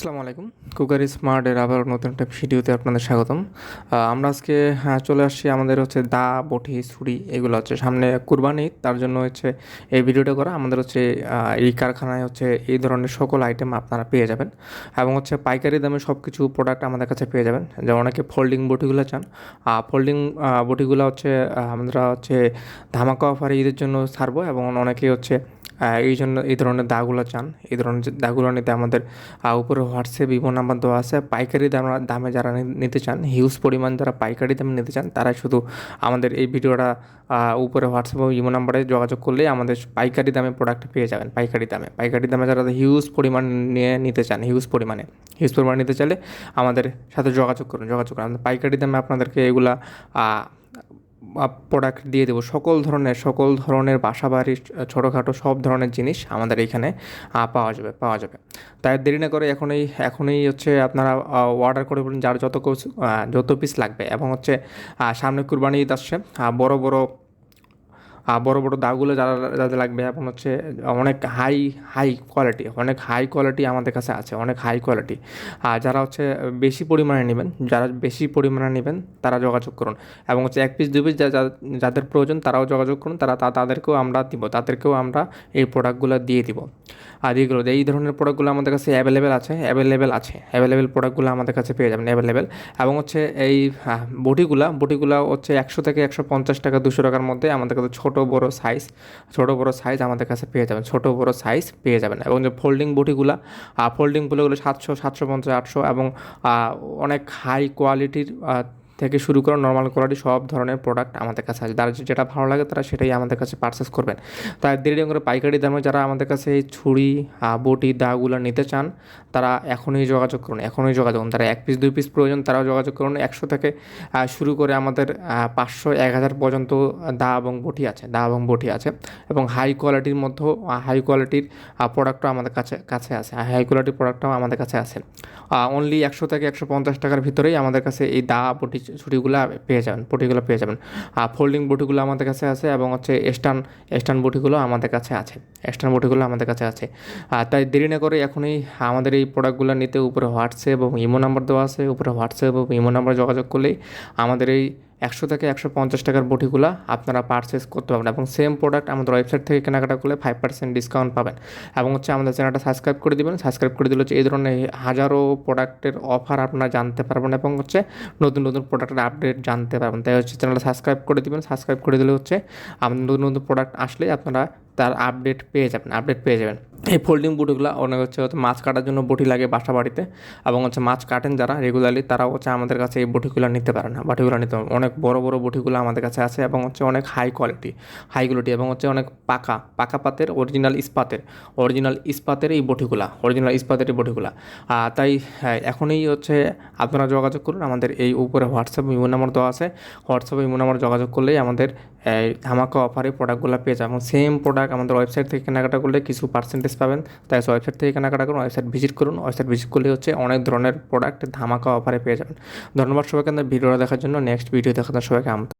আসসালামু আলাইকুম। কুকারি স্মার্টের আবার নতুন একটা ভিডিওতে আপনাদের স্বাগতম। আমরা আজকে হ্যাঁ, চলে আসছি আমাদের হচ্ছে দা বটি ছুরি এগুলো হচ্ছে সামনে কুরবানি তার জন্য হচ্ছে এই ভিডিওটা করা। আমাদের হচ্ছে এই কারখানায় হচ্ছে এই ধরনের সকল আইটেম আপনারা পেয়ে যাবেন। এবং হচ্ছে পাইকারি দামে সব কিছু প্রোডাক্ট আমাদের কাছে পেয়ে যাবেন। যেমন অনেকে ফোল্ডিং বটিগুলো চান। ফোল্ডিং বটিগুলো হচ্ছে আমরা হচ্ছে ধামাকা অফারে ঈদের জন্য ছাড়বো এবং অনেকে হচ্ছে এই জন্য এই ধরনের দাগুলো চান। এই ধরনের দাগুলো নিতে আমাদের উপরে হোয়াটসঅ্যাপ ইমো নাম্বার দেওয়া আছে। পাইকারি দাম, দামে যারা নিতে চান হিউজ পরিমাণ যারা পাইকারি দামে নিতে চান, তারা শুধু আমাদের এই ভিডিওটা উপরে হোয়াটসঅ্যাপ ও ইমো নাম্বারে যোগাযোগ করলেই আমাদের পাইকারি দামে প্রোডাক্ট পেয়ে যাবেন, পাইকারি দামে। পাইকারি দামে যারা হিউজ পরিমাণ নিয়ে, নিতে চান হিউজ পরিমাণে হিউজ পরিমাণ নিতে চাইলে আমাদের সাথে যোগাযোগ করুন যোগাযোগ করুন। পাইকারি দামে আপনাদেরকে এগুলা প্রোডাক্ট দিয়ে দেবো। সকল ধরনের সকল ধরনের বাসা বাড়ির ছোটোখাটো সব ধরনের জিনিস আমাদের এখানে পাওয়া যাবে পাওয়া যাবে। তাই দেরি না করে এখনই এখনই হচ্ছে আপনারা অর্ডার করে বলুন যার যত যত পিস লাগবে। এবং হচ্ছে সামনে কুরবানি ঈদ আসছে বড় বড় বড় বড় দাগুলো যারা যাদের লাগবে এবং হচ্ছে অনেক হাই হাই কোয়ালিটি অনেক হাই কোয়ালিটি আমাদের কাছে আছে, অনেক হাই কোয়ালিটি আর যারা হচ্ছে বেশি পরিমাণে নেবেন, যারা বেশি পরিমাণে নেবেন, তারা যোগাযোগ করুন। এবং হচ্ছে এক পিস দু পিস যাদের প্রয়োজন, তারাও যোগাযোগ করুন, তারা তাদেরকেও আমরা দিব, তাদেরকেও আমরা এই প্রোডাক্টগুলো দিয়ে দিব। আর এইগুলো এই ধরনের প্রোডাক্টগুলো আমাদের কাছে অ্যাভেলেবেল আছে অ্যাভেলেবেল আছে অ্যাভেলেবেল প্রোডাক্টগুলো আমাদের কাছে পেয়ে যাবেন অ্যাভেলেবেল এবং হচ্ছে এই বটিগুলা বটিগুলা হচ্ছে একশো থেকে একশো পঞ্চাশ টাকা, দুশো টাকার মধ্যে আমাদের কাছে ছোট বড় সাইজ ছোট বড় সাইজ আমাদের কাছে পেয়ে যাবেন। ছোট বড় সাইজ পেয়ে যাবেন এবং যে ফোল্ডিং বুটিগুলো ফোল্ডিং বটিগুলো সাতশো সাতশো পঞ্চাশ, আটশো এবং অনেক হাই কোয়ালিটির থেকে শুরু করে নর্মাল কোয়ালিটি সব ধরনের প্রোডাক্ট আমাদের কাছে আছে যারা যেটা ভালো লাগে তারা সেটাই আমাদের কাছে পারচেস করবেন। তাই দেরি করে পাইকারি দামে যারা আমাদের কাছে এই ছুরি বটি দাগুলো নিতে চান, তারা এখনই যোগাযোগ করুন, এখনই যোগাযোগ করুন। তারা এক পিস দুই পিস প্রয়োজন তারাও যোগাযোগ করুন। একশো থেকে শুরু করে আমাদের পাঁচশো, এক হাজার পর্যন্ত দা এবং বটি আছে, দা এবং বটি আছে এবং হাই কোয়ালিটির মধ্যেও হাই কোয়ালিটির প্রোডাক্টও আমাদের কাছে কাছে আছে হাই কোয়ালিটির প্রোডাক্টটাও আমাদের কাছে আছে। অনলি একশো থেকে একশো পঞ্চাশ টাকার ভিতরেই আমাদের কাছে এই দা, বটি ছুটিগুলো পেয়ে যাবেন বটিগুলো পেয়ে যাবেন। আর ফোল্ডিং বটিগুলো আমাদের কাছে আছে এবং হচ্ছে স্টান স্টান বটিগুলো আমাদের কাছে আছে স্টান বটিগুলো আমাদের কাছে আছে। আর তাই দেরি না করে এখনই আমাদের এই প্রোডাক্টগুলো নিতে, উপরে হোয়াটসঅ্যাপ এবং ইমো নাম্বার দেওয়া আছে, উপরে হোয়াটসঅ্যাপ এবং ইমো নাম্বার যোগাযোগ করলেই আমাদের এই একশো থেকে একশো পঞ্চাশ টাকার বটিগুলো আপনারা পারচেস করতে পারবেন এবং সেম প্রোডাক্ট আমাদের ওয়েবসাইট থেকে কেনাকাটা করলে ফাইভ পার্সেন্ট ডিসকাউন্ট পাবেন। এবং হচ্ছে আমাদের চ্যানেলটা সাবস্ক্রাইব করে দেবেন। সাবস্ক্রাইব করে দিলে হচ্ছে এই ধরনের হাজারো প্রোডাক্টের অফার আপনারা জানতে পারবেন এবং হচ্ছে নতুন নতুন প্রোডাক্টের আপডেট জানতে পারবেন। তাই হচ্ছে চ্যানেলটা সাবস্ক্রাইব করে দেবেন। সাবস্ক্রাইব করে দিলে হচ্ছে আমাদের নতুন নতুন প্রোডাক্ট আসলে আপনারা তার আপডেট পেয়ে যাবেন আপডেট পেয়ে যাবেন। এই ফোল্ডিং বুটগুলো অনেক হচ্ছে হচ্ছে মাছ কাটার জন্য বটি লাগে বাসা বাড়িতে এবং হচ্ছে মাছ কাটেন যারা রেগুলারলি তারা হচ্ছে আমাদের কাছে এই বটিগুলো নিতে পারে না। বটিগুলো নিতে অনেক বড় বড় বটিগুলো আমাদের কাছে আছে এবং হচ্ছে অনেক হাই কোয়ালিটি হাই কোয়ালিটি এবং হচ্ছে অনেক পাকা পাকা পাতের অরিজিনাল ইস্পাতের অরিজিনাল ইস্পাতের এই বটিগুলা অরিজিনাল ইস্পাতের এই বটিগুলা। তাই হ্যাঁ, এখনই হচ্ছে আপনারা যোগাযোগ করুন। আমাদের এই উপরে হোয়াটসঅ্যাপ ইমো নাম্বার দেওয়া আছে। হোয়াটসঅ্যাপ ইমো নাম্বার যোগাযোগ করলেই আমাদের ধামাকা অফারে প্রোডাক্টগুলো পেয়ে যাবেন। এবং সেম প্রোডাক্ট আমাদের ওয়েবসাইট থেকে কেনাকাটা করলে কিছু পার্সেন্টেজ পাবেন। তাই ওয়েবসাইট থেকে কেনাকাটা করুন ওয়েবসাইট ভিজিট করুন। ওয়েবসাইট ভিজিট করলে হচ্ছে অনেক ধরনের প্রোডাক্ট ধামাকা অফারে পেয়ে যাবেন। ধন্যবাদ সবাইকে ভিডিওটা দেখার জন্য। নেক্সট ভিডিও দেখার সবাইকে আমন্ত্রণ।